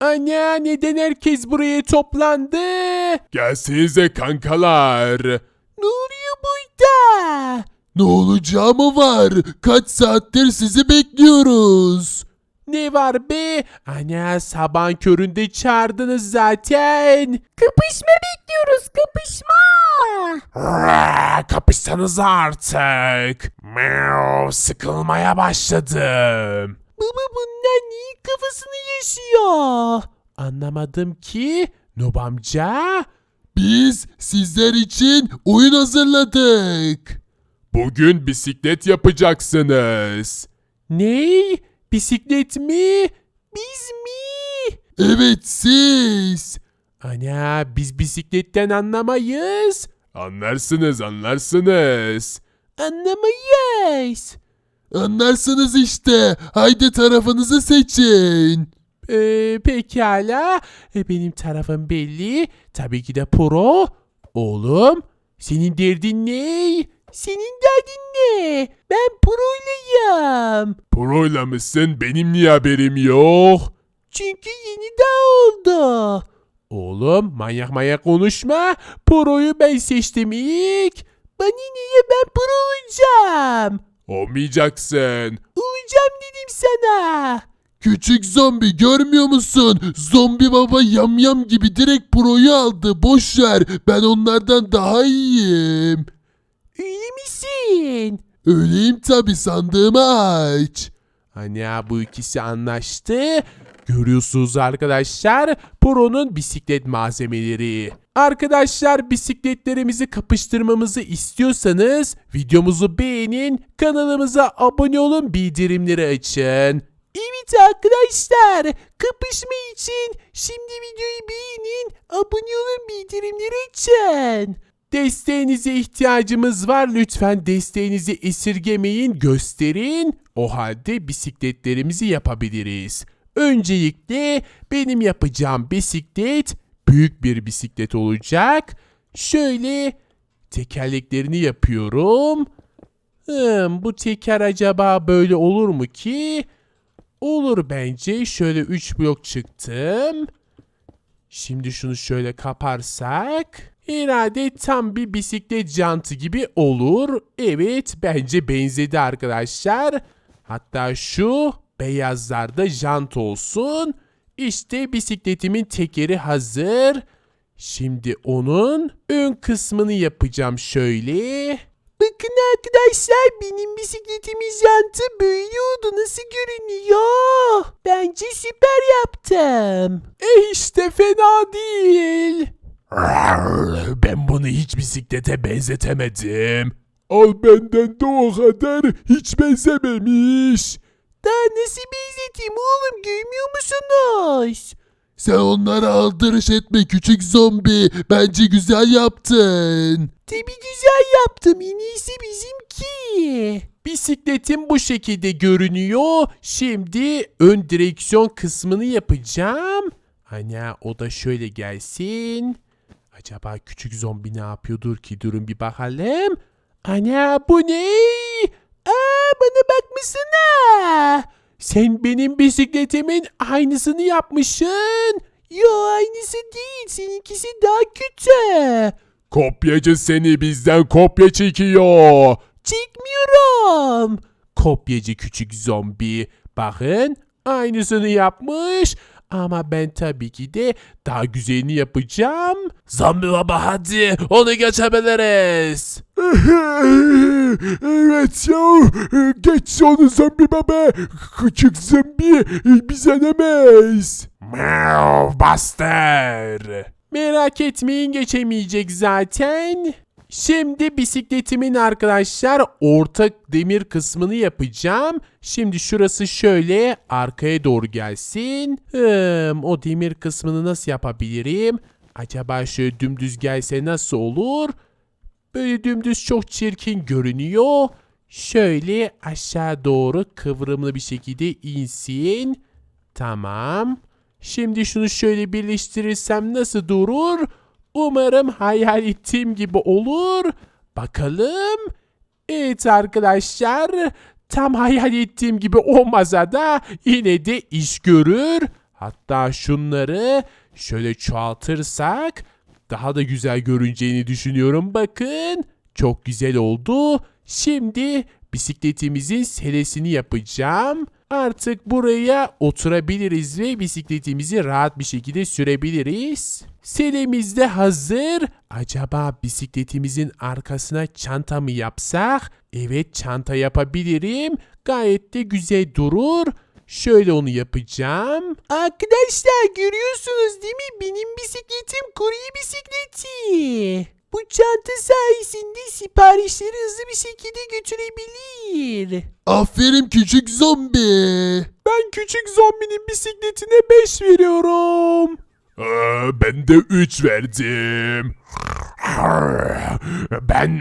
Ana neden herkes buraya toplandı? Gelsenize kankalar. Ne oluyor burada? Ne olacağı mı var? Kaç saattir sizi bekliyoruz. Ne var be? Ana sabah köründe çağırdınız zaten. Kapışma bekliyoruz kapışma. Kapışsanız artık. Meow, sıkılmaya başladım. Baba bunlar niye kafasını yaşıyor? Anlamadım ki. Nob amca. Biz sizler için oyun hazırladık. Bugün bisiklet yapacaksınız. Ne? Bisiklet mi? Biz mi? Evet siz. Ana biz bisikletten anlamayız. Anlarsınız anlarsınız. Anlamayız. Anlarsınız işte. Haydi tarafınızı seçin. Ee, pekala. E, benim tarafım belli. Tabii ki de pro. Oğlum senin derdin ne? Senin derdin ne? Ben pro'ylayım. Proyla mısın? Benim niye haberim yok? Çünkü yeni daha oldu. Oğlum manyak manyak konuşma. Pro'yu ben seçtim ilk. Bana niye ben pro olacağım? Olmayacaksın. Olacağım dedim sana. Küçük zombi görmüyor musun? Zombi baba yamyam gibi direkt proyu aldı. Boş ver. Ben onlardan daha iyiyim. Öyle misin? Öyleyim tabi sandığımı aç. Hani ya bu ikisi anlaştı. Görüyorsunuz arkadaşlar Pro'nun bisiklet malzemeleri. Arkadaşlar bisikletlerimizi kapıştırmamızı istiyorsanız videomuzu beğenin, kanalımıza abone olun, bildirimleri açın. Evet arkadaşlar kapışma için şimdi videoyu beğenin, abone olun, bildirimleri açın. Desteğinize ihtiyacımız var. Lütfen desteğinizi esirgemeyin, gösterin. O halde bisikletlerimizi yapabiliriz. Öncelikle benim yapacağım bisiklet büyük bir bisiklet olacak. Şöyle tekerleklerini yapıyorum. Hmm, bu teker acaba böyle olur mu ki? Olur bence. Şöyle 3 blok çıktım. Şimdi şunu şöyle kaparsak herhalde tam bir bisiklet jantı gibi olur. Evet bence benzedi arkadaşlar. Hatta şu beyazlarda jant olsun. İşte bisikletimin tekeri hazır. Şimdi onun ön kısmını yapacağım şöyle. Bakın arkadaşlar benim bisikletimin jantı böyle. Nasıl görünüyor? Bence süper yaptım. E işte fena değil. Ben bunu hiç bisiklete benzetemedim. Al benden de o kadar hiç benzememiş. Daha nasıl benzeteyim oğlum görmüyor musunuz? Sen onlara aldırış etme küçük zombi. Bence güzel yaptın. Tabii güzel yaptım. En iyisi bizimki. Bisikletim bu şekilde görünüyor. Şimdi ön direksiyon kısmını yapacağım. Ana o da şöyle gelsin. Acaba küçük zombi ne yapıyordur ki? Durun bir bakalım. Ana bu ne? Bana bakmasana. Sen benim bisikletimin aynısını yapmışsın. Yo aynısı değil. Seninkisi daha kötü. Kopyacı seni bizden kopya çekiyor. Çekmiyorum. Kopyacı küçük zombi. Bakın aynısını yapmış. Ama ben tabii ki de daha güzelini yapacağım. Zombi baba hadi onu geçebiliriz. evet ya. Geç onu zombi baba. Küçük zombi bize demez. Meow Buster. Merak etmeyin geçemeyecek zaten. Şimdi bisikletimin arkadaşlar orta demir kısmını yapacağım. Şimdi şurası şöyle arkaya doğru gelsin. Hmm, o demir kısmını nasıl yapabilirim? Acaba şöyle dümdüz gelse nasıl olur? Böyle dümdüz çok çirkin görünüyor. Şöyle aşağı doğru kıvrımlı bir şekilde insin. Tamam. Şimdi şunu şöyle birleştirirsem nasıl durur? Umarım hayal ettiğim gibi olur. Bakalım. Evet arkadaşlar. Tam hayal ettiğim gibi olmasa da yine de iş görür. Hatta şunları şöyle çoğaltırsak daha da güzel görüneceğini düşünüyorum. Bakın çok güzel oldu. Şimdi bisikletimizin selesini yapacağım. Artık buraya oturabiliriz ve bisikletimizi rahat bir şekilde sürebiliriz. Selemiz de hazır. Acaba bisikletimizin arkasına çanta mı yapsak? Evet çanta yapabilirim. Gayet de güzel durur. Şöyle onu yapacağım. Arkadaşlar görüyorsunuz değil mi? Benim bisikletim kurye bisikleti. Bu çanta sayesinde siparişleri hızlı bir şekilde götürebilir. Aferin küçük zombi. Ben küçük zombinin bisikletine 5 veriyorum. ben de 3 verdim. Ben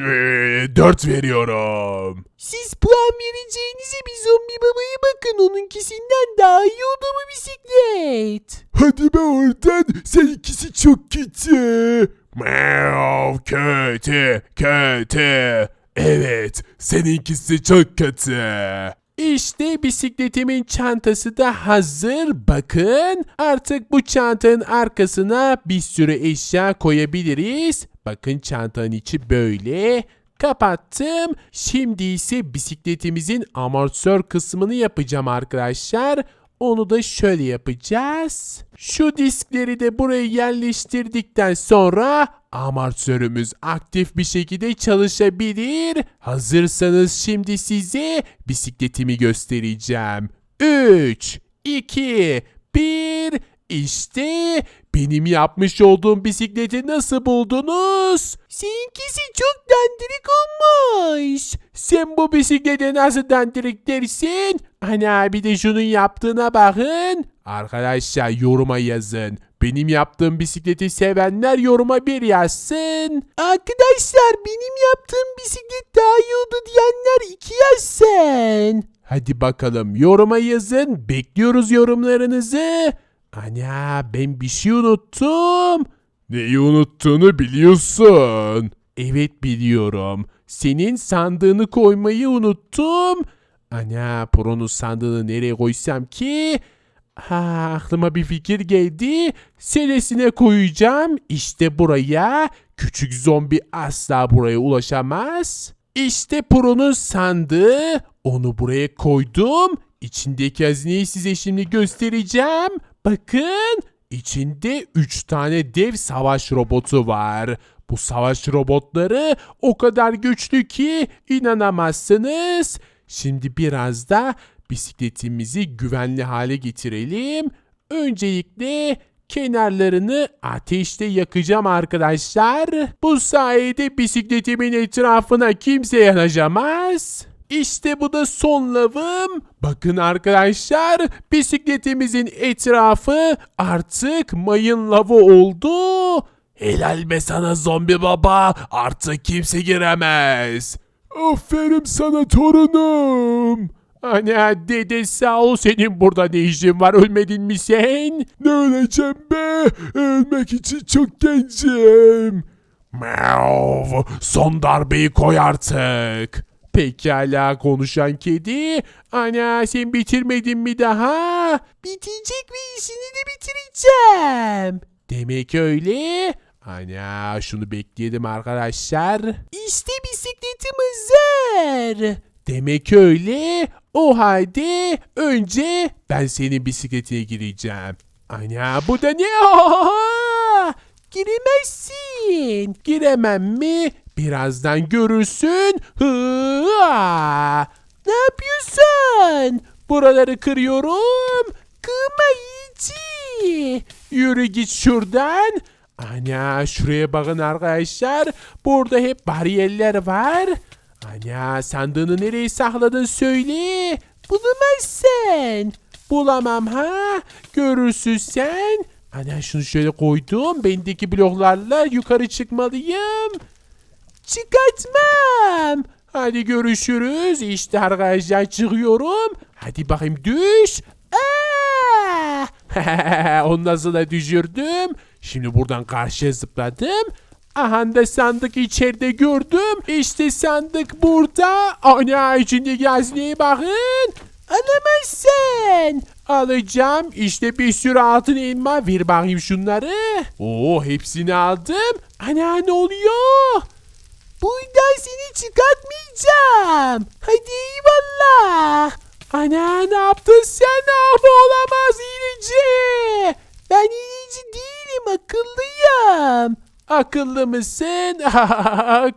4 veriyorum. Siz puan vereceğinize bir zombi babaya bakın. Onunkisinden daha iyi oldu bu bisiklet. Hadi be oradan. Sen ikisi çok kötü. Meow kötü kötü. Evet seninkisi çok kötü. İşte bisikletimin çantası da hazır. Bakın artık bu çantanın arkasına bir sürü eşya koyabiliriz. Bakın çantanın içi böyle. Kapattım. Şimdi ise bisikletimizin amortisör kısmını yapacağım arkadaşlar. Onu da şöyle yapacağız. Şu diskleri de buraya yerleştirdikten sonra amortisörümüz aktif bir şekilde çalışabilir. Hazırsanız şimdi size bisikletimi göstereceğim. 3, 2, 1. İşte benim yapmış olduğum bisikleti nasıl buldunuz? Seninkisi çok dandirik olmuş. Sen bu bisiklete nasıl dandirik dersin? Ana bir de şunun yaptığına bakın. Arkadaşlar yoruma yazın. Benim yaptığım bisikleti sevenler yoruma bir yazsın. Arkadaşlar benim yaptığım bisiklet daha iyi oldu diyenler iki yazsın. Hadi bakalım yoruma yazın. Bekliyoruz yorumlarınızı. Ana ben bir şey unuttum. Neyi unuttuğunu biliyorsun. Evet biliyorum. Senin sandığını koymayı unuttum. Ana Pro'nun sandığını nereye koysam ki? Ha, aklıma bir fikir geldi. Selesine koyacağım. İşte buraya. Küçük zombi asla buraya ulaşamaz. İşte Pro'nun sandığı. Onu buraya koydum. İçindeki hazineyi size şimdi göstereceğim. Bakın. İçinde 3 tane dev savaş robotu var. Bu savaş robotları o kadar güçlü ki inanamazsınız. Şimdi biraz da bisikletimizi güvenli hale getirelim. Öncelikle kenarlarını ateşte yakacağım arkadaşlar. Bu sayede bisikletimin etrafına kimse yanaşamaz. İşte bu da son lavım. Bakın arkadaşlar bisikletimizin etrafı artık mayın lavı oldu. Helal be sana zombi baba artık kimse giremez. Aferin sana torunum. Ana dede sağ ol senin burada ne işin var ölmedin mi sen? Ne öleceğim be? Ölmek için çok gencim. Meow, son darbeyi koy artık. Pekala konuşan kedi. Ana sen bitirmedin mi daha? Bitecek ve işini de bitireceğim. Demek öyle. Ana şunu bekleyelim arkadaşlar. İşte bisikletim hazır. Demek öyle. O halde önce ben senin bisikletine gireceğim. Ana bu da ne? Giremezsin. Giremem mi? Birazdan görürsün. Hıa! Ne yapıyorsun? Buraları kırıyorum. Yiyici. Yürü git şuradan. Ana şuraya bakın arkadaşlar. Burada hep bariyerler var. Ana sandığını nereye sakladın söyle. Bulamazsın. Bulamam ha. Görürsün sen. Ana şunu şöyle koydum. Bendeki bloklarla yukarı çıkmalıyım. Çıkartmam. Hadi görüşürüz. İşte arkadaşlar çıkıyorum. Hadi bakayım düş. Aa! Onu nasıl da düşürdüm. Şimdi buradan karşıya zıpladım. Aha da sandık içeride gördüm. İşte sandık burada. Ana içindeki hazineye bakın. Alamazsın. Alacağım. İşte bir sürü altın elma. Ver bakayım şunları. Oo hepsini aldım. Ana ne oluyor? Buradan seni çıkartmayacağım. Hadi eyvallah. Ana ne yaptın sen? Bu olamaz hileci. Ben hileci değilim akıllıyım. Akıllı mısın?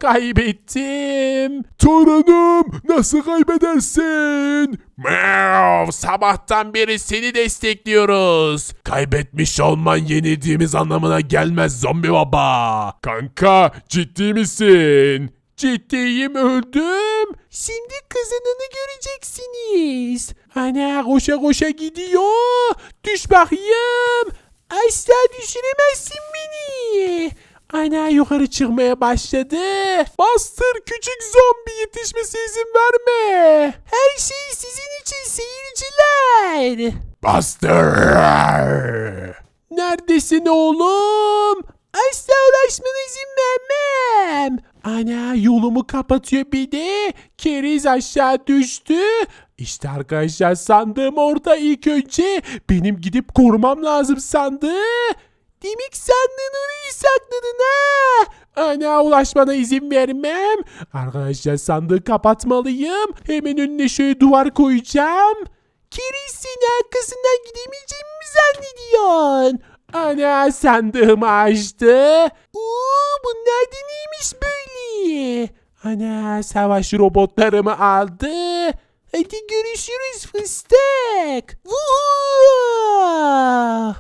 Kaybettim. Torunum nasıl kaybedersin? Meow, sabahtan beri seni destekliyoruz. Kaybetmiş olman yenildiğimiz anlamına gelmez zombi baba. Kanka ciddi misin? Ciddiyim öldüm. Şimdi kızınını göreceksiniz. Ana koşa koşa gidiyor. Düş bakayım. Asla düşüremezsin beni. Ana yukarı çıkmaya başladı. Bastır küçük zombi yetişmesi izin verme. Her şey sizin için seyirciler. Bastır. Neredesin oğlum? Asla ulaşmana izin vermem. Ana yolumu kapatıyor bir de. Keriz aşağı düştü. İşte arkadaşlar sandığım orada ilk önce benim gidip korumam lazım sandığı. Demek sandığın orayı sakladın ha. Ana ulaşmana izin vermem. Arkadaşlar sandığı kapatmalıyım. Hemen önüne şöyle duvar koyacağım. Keriz seni arkasından gidemeyeceğimi mi zannediyorsun? Ana sandığımı açtı. Oo, bunlar da neymiş böyle? Ana savaş robotlarımı aldı. Hadi görüşürüz fıstık. Vuhuu!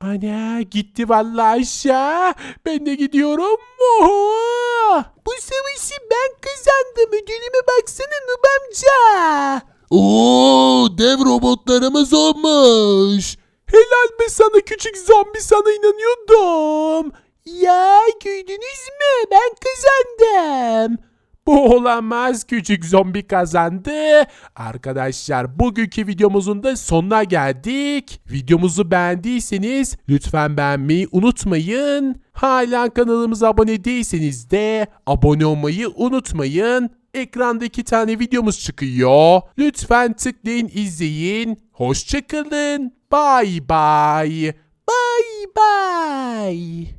Ana gitti vallahi aşağı. Ben de gidiyorum. Vuhuu! Bu savaşı ben kazandım. Ödülüme baksana Nub amca. Oo dev robotlarımız olmuş. Helal be sana küçük zombi sana inanıyordum. Ya gördünüz mü ben kazandım. Bu olamaz küçük zombi kazandı. Arkadaşlar bugünkü videomuzun da sonuna geldik. Videomuzu beğendiyseniz lütfen beğenmeyi unutmayın. Hala kanalımıza abone değilseniz de abone olmayı unutmayın. Ekranda iki tane videomuz çıkıyor. Lütfen tıklayın izleyin. Hoşçakalın. Bye bye. Bye bye.